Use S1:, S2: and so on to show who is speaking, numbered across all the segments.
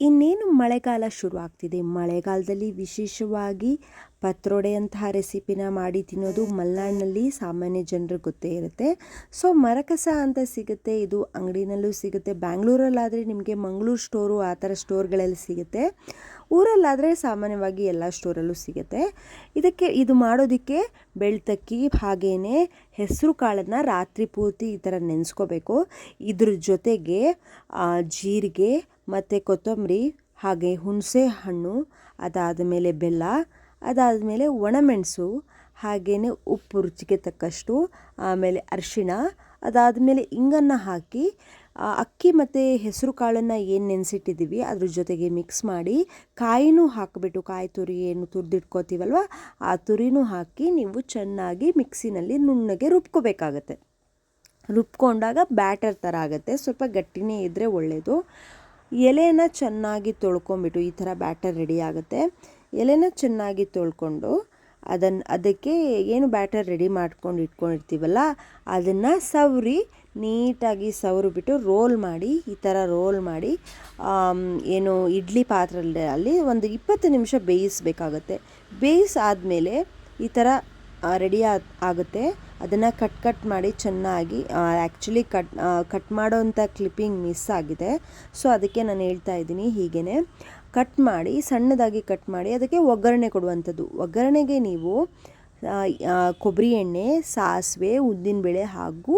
S1: ಇನ್ನೇನು ಮಳೆಗಾಲ ಶುರುವಾಗ್ತಿದೆ? ಮಳೆಗಾಲದಲ್ಲಿ ವಿಶೇಷವಾಗಿ ಪತ್ರೊಡೆಯಂತಹ ರೆಸಿಪಿನ ಮಾಡಿ ತಿನ್ನೋದು ಮಲೆನಾಡಿನಲ್ಲಿ ಸಾಮಾನ್ಯ ಜನರಿಗೆ ಗೊತ್ತೇ ಇರುತ್ತೆ. ಸೊ, ಮರಕಸ ಅಂತ ಸಿಗುತ್ತೆ. ಇದು ಅಂಗಡಿನಲ್ಲೂ ಸಿಗುತ್ತೆ. ಬ್ಯಾಂಗ್ಳೂರಲ್ಲಾದರೆ ನಿಮಗೆ ಮಂಗಳೂರು ಸ್ಟೋರು ಆ ಥರ ಸ್ಟೋರ್ಗಳಲ್ಲಿ ಸಿಗುತ್ತೆ. ಊರಲ್ಲಾದರೆ ಸಾಮಾನ್ಯವಾಗಿ ಎಲ್ಲ ಸ್ಟೋರಲ್ಲೂ ಸಿಗುತ್ತೆ. ಇದಕ್ಕೆ ಇದು ಮಾಡೋದಕ್ಕೆ ಬೆಳ್ತಕ್ಕಿ ಹಾಗೇ ಹೆಸರು ಕಾಳನ್ನು ರಾತ್ರಿ ಪೂರ್ತಿ ಈ ಥರ ನೆನೆಸ್ಕೋಬೇಕು. ಇದ್ರ ಜೊತೆಗೆ ಜೀರಿಗೆ ಮತ್ತು ಕೊತ್ತಂಬರಿ, ಹಾಗೆ ಹುಣಸೆ ಹಣ್ಣು ಅದಾದ ಮೇಲೆ ಬೆಲ್ಲ ಅದಾದ ಮೇಲೆ ಒಣಮೆಣಸು ಹಾಗೆಯೇ ಉಪ್ಪು ರುಚಿಗೆ ತಕ್ಕಷ್ಟು, ಆಮೇಲೆ ಅರಿಶಿಣ, ಅದಾದಮೇಲೆ ಇಂಗನ್ನು ಹಾಕಿ ಅಕ್ಕಿ ಮತ್ತು ಹೆಸರು ಕಾಳನ್ನು ಏನು ನೆನೆಸಿಟ್ಟಿದ್ದೀವಿ, ಅದ್ರ ಜೊತೆಗೆ ಮಿಕ್ಸ್ ಮಾಡಿ ಕಾಯಿನೂ ಹಾಕಿಬಿಟ್ಟು, ಕಾಯಿ ತುರಿ ಏನು ತುರಿದಿಟ್ಕೋತೀವಲ್ವ, ಆ ತುರಿನೂ ಹಾಕಿ ನೀವು ಚೆನ್ನಾಗಿ ಮಿಕ್ಸಿನಲ್ಲಿ ನುಣ್ಣಗೆ ರುಬ್ಕೋಬೇಕಾಗತ್ತೆ. ರುಬ್ಕೊಂಡಾಗ ಬ್ಯಾಟರ್ ಥರ ಆಗುತ್ತೆ, ಸ್ವಲ್ಪ ಗಟ್ಟಿನೇ ಇದ್ದರೆ ಒಳ್ಳೆಯದು ಎಲೆನ ಚೆನ್ನಾಗಿ ತೊಳ್ಕೊಂಬಿಟ್ಟು, ಈ ಥರ ಬ್ಯಾಟರ್ ರೆಡಿ ಆಗುತ್ತೆ. ಎಲೆನ ಚೆನ್ನಾಗಿ ತೊಳ್ಕೊಂಡು ಅದನ್ನು ಅದಕ್ಕೆ ಏನು ಬ್ಯಾಟರ್ ರೆಡಿ ಮಾಡ್ಕೊಂಡು ಇಟ್ಕೊಂಡಿರ್ತೀವಲ್ಲ ಅದನ್ನು ಸವರಿ ನೀಟಾಗಿ ಸವರಿಬಿಟ್ಟು ರೋಲ್ ಮಾಡಿ, ಈ ಥರ ರೋಲ್ ಮಾಡಿ ಏನು ಇಡ್ಲಿ ಪಾತ್ರೆಯಲ್ಲಿ ಅಲ್ಲಿ ಒಂದು ಇಪ್ಪತ್ತು ನಿಮಿಷ ಬೇಯಿಸಬೇಕಾಗತ್ತೆ. ಬೇಯಿಸಾದಮೇಲೆ ಈ ಥರ ರೆಡಿ ಆಗುತ್ತೆ. ಅದನ್ನು ಕಟ್ ಕಟ್ ಮಾಡಿ ಚೆನ್ನಾಗಿ ಆ್ಯಕ್ಚುಲಿ ಕಟ್ ಕಟ್ ಮಾಡೋವಂಥ ಕ್ಲಿಪ್ಪಿಂಗ್ ಮಿಸ್ ಆಗಿದೆ. ಸೊ, ಅದಕ್ಕೆ ನಾನು ಹೇಳ್ತಾ ಇದ್ದೀನಿ ಹೀಗೇ ಕಟ್ ಮಾಡಿ, ಸಣ್ಣದಾಗಿ ಕಟ್ ಮಾಡಿ, ಅದಕ್ಕೆ ಒಗ್ಗರಣೆ ಕೊಡುವಂಥದ್ದು. ಒಗ್ಗರಣೆಗೆ ನೀವು ಕೊಬ್ಬರಿ ಎಣ್ಣೆ, ಸಾಸಿವೆ ಉದ್ದಿನಬೇಳೆ ಹಾಗೂ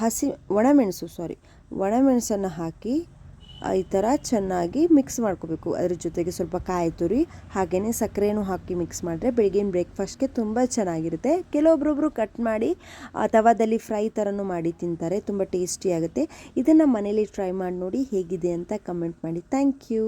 S1: ಹಸಿ ಒಣಮೆಣಸು ಸಾರಿ ಒಣಮೆಣಸನ್ನು ಹಾಕಿ ಈ ಥರ ಚೆನ್ನಾಗಿ ಮಿಕ್ಸ್ ಮಾಡ್ಕೋಬೇಕು. ಅದ್ರ ಜೊತೆಗೆ ಸ್ವಲ್ಪ ಕಾಯಿ ತುರಿ ಹಾಗೆಯೇ ಸಕ್ಕರೆನೂ ಹಾಕಿ ಮಿಕ್ಸ್ ಮಾಡಿದ್ರೆ ಬೆಳಗಿನ ಬ್ರೇಕ್ಫಾಸ್ಟ್ಗೆ ತುಂಬ ಚೆನ್ನಾಗಿರುತ್ತೆ. ಕೆಲವೊಬ್ಬರೊಬ್ಬರು ಕಟ್ ಮಾಡಿ ತವಾದಲ್ಲಿ ಫ್ರೈ ಥರನೂ ಮಾಡಿ ತಿಂತಾರೆ. ತುಂಬ ಟೇಸ್ಟಿ ಆಗುತ್ತೆ. ಇದನ್ನು ಮನೇಲಿ ಟ್ರೈ ಮಾಡಿ ನೋಡಿ ಹೇಗಿದೆ ಅಂತ ಕಮೆಂಟ್ ಮಾಡಿ. Thank you